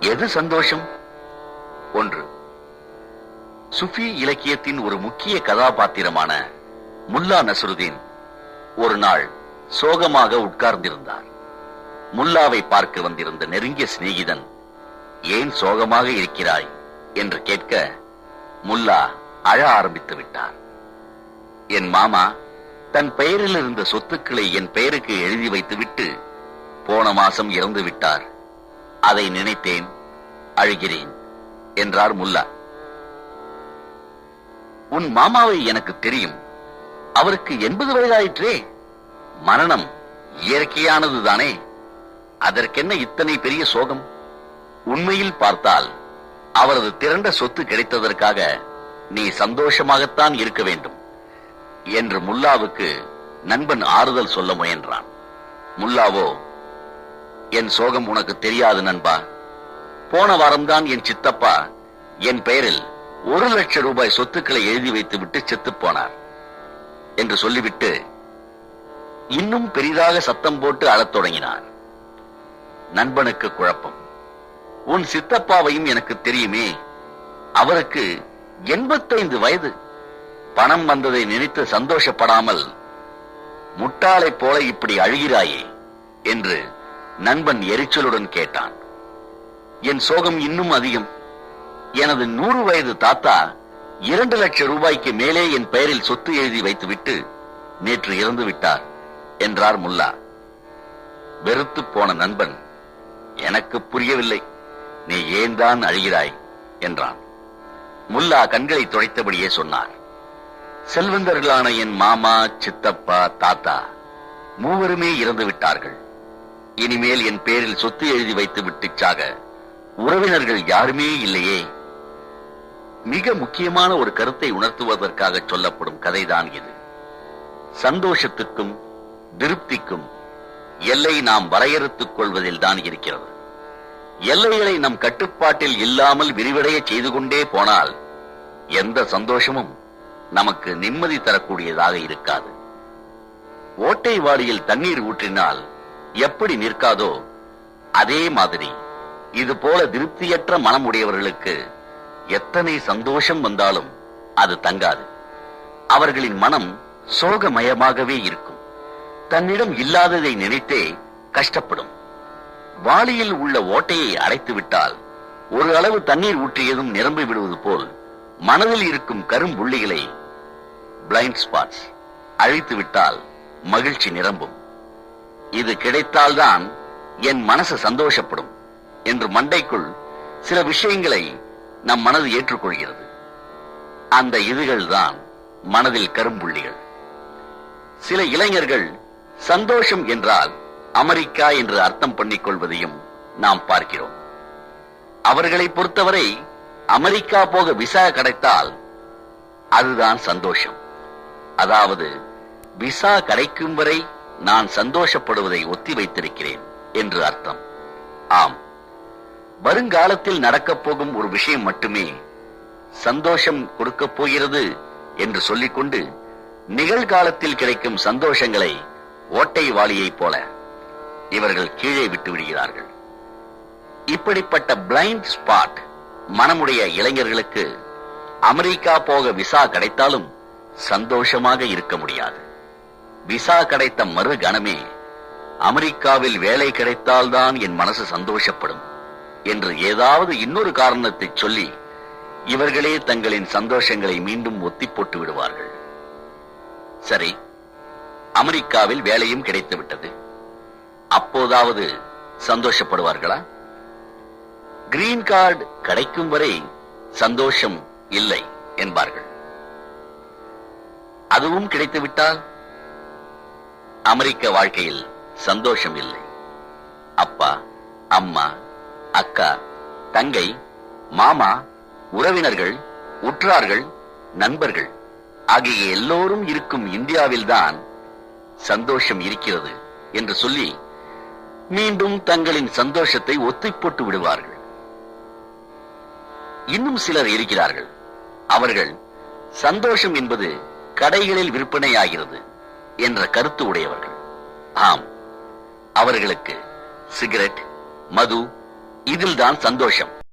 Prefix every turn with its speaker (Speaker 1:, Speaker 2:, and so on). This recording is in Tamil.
Speaker 1: எது சந்தோஷம்? ஒன்று. சுஃபி இலக்கியத்தின் ஒரு முக்கிய கதாபாத்திரமான முல்லா நசருதீன் ஒரு நாள் சோகமாக உட்கார்ந்திருந்தார். முல்லாவை பார்க்க வந்திருந்த நெருங்கிய சிநேகிதன் ஏன் சோகமாக இருக்கிறாய்? என்று கேட்க முல்லா அழ ஆரம்பித்து விட்டார். என் மாமா தன் பெயரில் இருந்த சொத்துக்களை என் பெயருக்கு எழுதி வைத்துவிட்டு போன மாசம் இறந்து விட்டார். அதை நினைத்தேன் அழுகிறேன் என்றார் முல்லா. உன் மாமாவை எனக்கு தெரியும். அவருக்கு எண்பது வயதாயிற்றே. மரணம் இயற்கையானதுதானே. அதற்கென்ன இத்தனை பெரிய சோகம்? உண்மையில் பார்த்தால் அவரது திரண்ட சொத்து கிடைத்ததற்காக நீ சந்தோஷமாகத்தான் இருக்க வேண்டும் என்று முல்லாவுக்கு நண்பன் ஆறுதல் சொல்ல முயன்றான். முல்லாவோ என் சோகம் உனக்கு தெரியாது நண்பா. போன வாரம்தான் என் சித்தப்பா என் பெயரில் ஒரு லட்சம் ரூபாய் சொத்துக்களை எழுதி வைத்து விட்டு செத்துப் போனார் என்று சொல்லிவிட்டு இன்னும் பெரிதாக சத்தம் போட்டு அழத் தொடங்கினார். நண்பனுக்கு குழப்பம். உன் சித்தப்பாவையும் எனக்கு தெரியுமே. அவருக்கு எண்பத்தைந்து வயது. பணம் வந்ததை நினைத்து சந்தோஷப்படாமல் முட்டாளைப் போல இப்படி அழுகிறாயே என்று நண்பன் எரிச்சலுடன் கேட்டான். என் சோகம் இன்னும் அதிகம். எனது நூறு வயது தாத்தா இரண்டு லட்சம் ரூபாய்க்கு மேலே என் பெயரில் சொத்து எழுதி வைத்துவிட்டு நேற்று இறந்து விட்டார் என்றார் முல்லா. வெறுத்து போன நண்பன் எனக்கு புரியவில்லை. நீ ஏன் தான் அழுகிறாய்? என்றான். முல்லா கண்களை துடைத்தபடியே சொன்னார். செல்வந்தர்களான என் மாமா சித்தப்பா தாத்தா மூவருமே இறந்து விட்டார்கள். இனிமேல் என் பேரில் சொத்து எழுதி வைத்து விட்டுச்சாக உறவினர்கள் யாருமே இல்லையே. மிக முக்கியமான ஒரு கருத்தை உணர்த்துவதற்காக சொல்லப்படும் கதைதான் இது. சந்தோஷத்துக்கும் திருப்திக்கும் எல்லை நாம் வரையறுத்துக் கொள்வதில் தான் இருக்கிறது. எல்லைகளை நம் கட்டுப்பாட்டில் இல்லாமல் விரிவடைய செய்து கொண்டே போனால் எந்த சந்தோஷமும் நமக்கு நிம்மதி தரக்கூடியதாக இருக்காது. ஓட்டை வாடியில் தண்ணீர் ஊற்றினால் எப்படி நிற்காதோ அதே மாதிரி இது போல திருப்தியற்ற மனம் உடையவர்களுக்கு எத்தனை சந்தோஷம் வந்தாலும் அது தங்காது. அவர்களின் மனம் சோகமயமாகவே இருக்கும். தன்னிடம் இல்லாததை நினைத்தே கஷ்டப்படும். வாளியில் உள்ள ஓட்டையை அடைத்து விட்டால் ஒரு அளவு தண்ணீர் ஊற்றியதும் நிரம்பி விடுவது போல் மனதில் இருக்கும் கரும்புள்ளிகளை பிளைண்ட் ஸ்பாட்ஸ் அழித்து விட்டால் மகிழ்ச்சி நிரம்பும். இது கிடைத்தால்தான் என் மனசு சந்தோஷப்படும் என்று மண்டைக்குள் சில விஷயங்களை நம் மனது ஏற்றுக்கொள்கிறது. அந்த இதுகள் தான் மனதில் கரும்புள்ளிகள். சில இளைஞர்கள் சந்தோஷம் என்றால் அமெரிக்கா என்று அர்த்தம் பண்ணிக் கொள்வதையும் நாம் பார்க்கிறோம். அவர்களை பொறுத்தவரை அமெரிக்கா போக விசா கிடைத்தால் அதுதான் சந்தோஷம். அதாவது விசா கிடைக்கும் வரை நான் சந்தோஷப்படுவதை ஒத்தி வைத்திருக்கிறேன் என்று அர்த்தம். ஆம். வருங்காலத்தில் நடக்கப் போகும் ஒரு விஷயம் மட்டுமே சந்தோஷம் கொடுக்கப் போகிறது என்று சொல்லிக்கொண்டு நிகழ்காலத்தில் கிடைக்கும் சந்தோஷங்களை ஓட்டை வாளியைப் போல இவர்கள் கீழே விட்டு விடுகிறார்கள். இப்படிப்பட்ட பிளைண்ட் ஸ்பாட் மனமுடைய இளைஞர்களுக்கு அமெரிக்கா போக விசா கிடைத்தாலும் சந்தோஷமாக இருக்க முடியாது. விசா கிடைத்த மறு கணமே அமெரிக்காவில் வேலை கிடைத்தால்தான் என் மனசு சந்தோஷப்படும் என்று ஏதாவது இன்னொரு காரணத்தை சொல்லி இவர்களே தங்களின் சந்தோஷங்களை மீண்டும் ஒத்தி போட்டு விடுவார்கள். சரி அமெரிக்காவில் வேலையும் கிடைத்து விட்டது அப்போதாவது சந்தோஷப்படுவார்களா? கிரீன் கார்டு கிடைக்கும் வரை சந்தோஷம் இல்லை என்பார்கள். அதுவும் கிடைத்துவிட்டால்? அமெரிக்க வாழ்க்கையில் சந்தோஷம் இல்லை. அப்பா அம்மா அக்கா தங்கை மாமா உறவினர்கள் உற்றார்கள் நண்பர்கள் ஆகிய எல்லோரும் இருக்கும் இந்தியாவில்தான் சந்தோஷம் இருக்கிறது என்று சொல்லி மீண்டும் தங்களின் சந்தோஷத்தை ஒத்தி போட்டு விடுவார்கள். இன்னும் சிலர் இருக்கிறார்கள். அவர்கள் சந்தோஷம் என்பது கடைகளில் விற்பனையாகிறது. என்ற கருத்து உடையவர்கள். ஆம் அவர்களுக்கு சிகரெட் மது இதில்தான் சந்தோஷம்.